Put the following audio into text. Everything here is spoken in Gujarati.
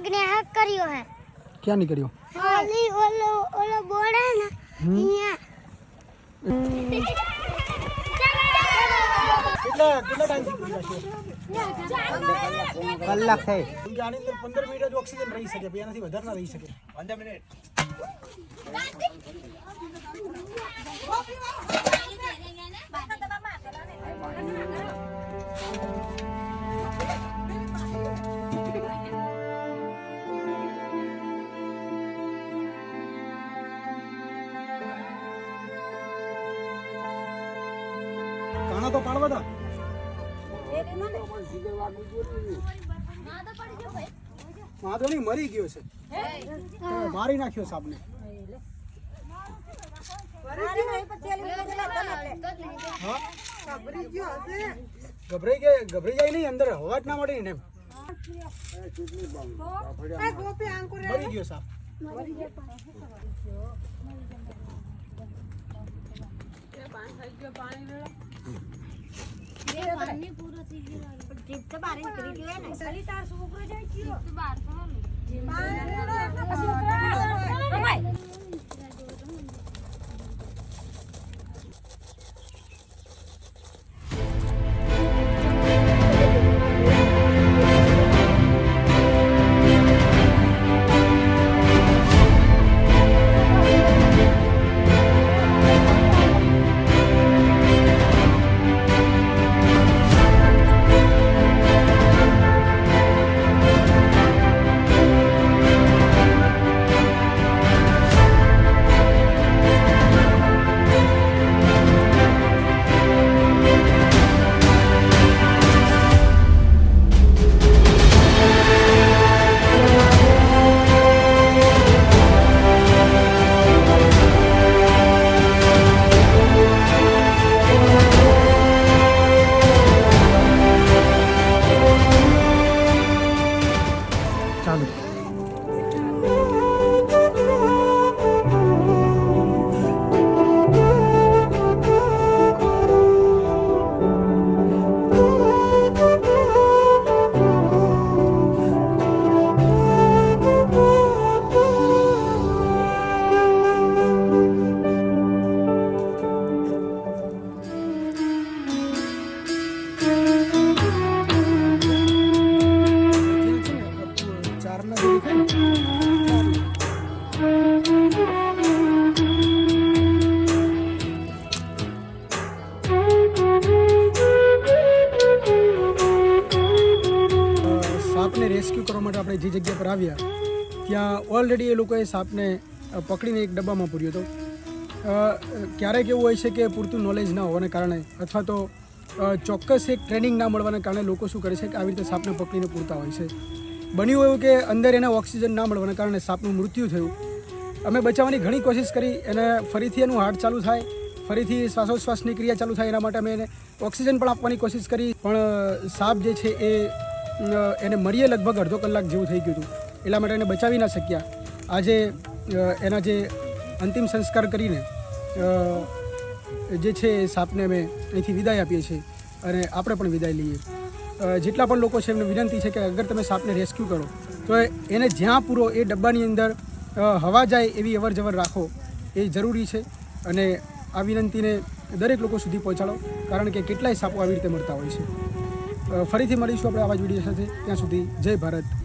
વાઘ ને કર્યો હે. ક્યાં નીકળ્યો? ઓલી ઓલો ઓલો બોર્ડ હે ને અહીંયા. કલાક થઈ. આની અંદર 15 મિનિટ જ ઓક્સિજન રહી શકે પછી એનાથી વધારે રહી શકે. 15 મિનિટ કાણા તો પાડવા દા. વાંધો નહીં મરી ગયો છે. મારી નાખ્યો સાપને? ગભરાઈ ગયા ગભરાઈ જાય નહીં અંદર હવા જ ના મળી ને એમ. મરી ગયો સાપ. ચાલુ ચારના દેખાય ને અ, સાપને રેસ્ક્યુ કરવા માટે આપણે જે જગ્યા પર આવ્યા ત્યાં ઓલરેડી એ લોકોએ સાપને પકડીને એક ડબ્બામાં પૂર્યો હતો. ક્યારેક એવું હોય છે કે પૂરતું નોલેજ ના હોવાને કારણે અથવા તો ચોક્કસ એક ટ્રેનિંગ ના મળવાના કારણે લોકો શું કરે છે કે આવી રીતે સાપને પકડીને પૂરતા હોય છે. બન્યું એવું કે અંદર એને ઓક્સિજન ના મળવાના કારણે સાપનું મૃત્યુ થયું. અમે બચાવવાની ઘણી કોશિશ કરી, એને ફરીથી એનું હાર્ટ ચાલુ થાય, ફરીથી શ્વાસોશ્વાસની ક્રિયા ચાલુ થાય એના માટે અમે એને ઓક્સિજન પણ આપવાની કોશિશ કરી, પણ સાપ જે છે એ એને મરીએ લગભગ અડધો કલાક જેવું થઈ ગયું હતું. એટલા માટે એને બચાવી ના શક્યા. આજે એના જે અંતિમ સંસ્કાર કરીને જે છે એ સાપને અમે અહીંથી વિદાય આપીએ છીએ અને આપણે પણ વિદાય લઈએ. જેટલા પણ લોકો છે એમને વિનંતી છે કે અગર તમે સાપને રેસ્ક્યુ કરો. તો એને જ્યાં પૂરો એ ડબ્બાની અંદર હવા જાય એવી અવર જવર રાખો એ જરૂરી છે. અને આ વિનંતીને દરેક લોકો સુધી પહોંચાડો, કારણ કે કેટલાય સાપો આવી રીતે મળતા હોય છે. ફરીથી મળીશું આપણે આવા જ વીડિયો સાથે. ત્યાં સુધી જય ભારત.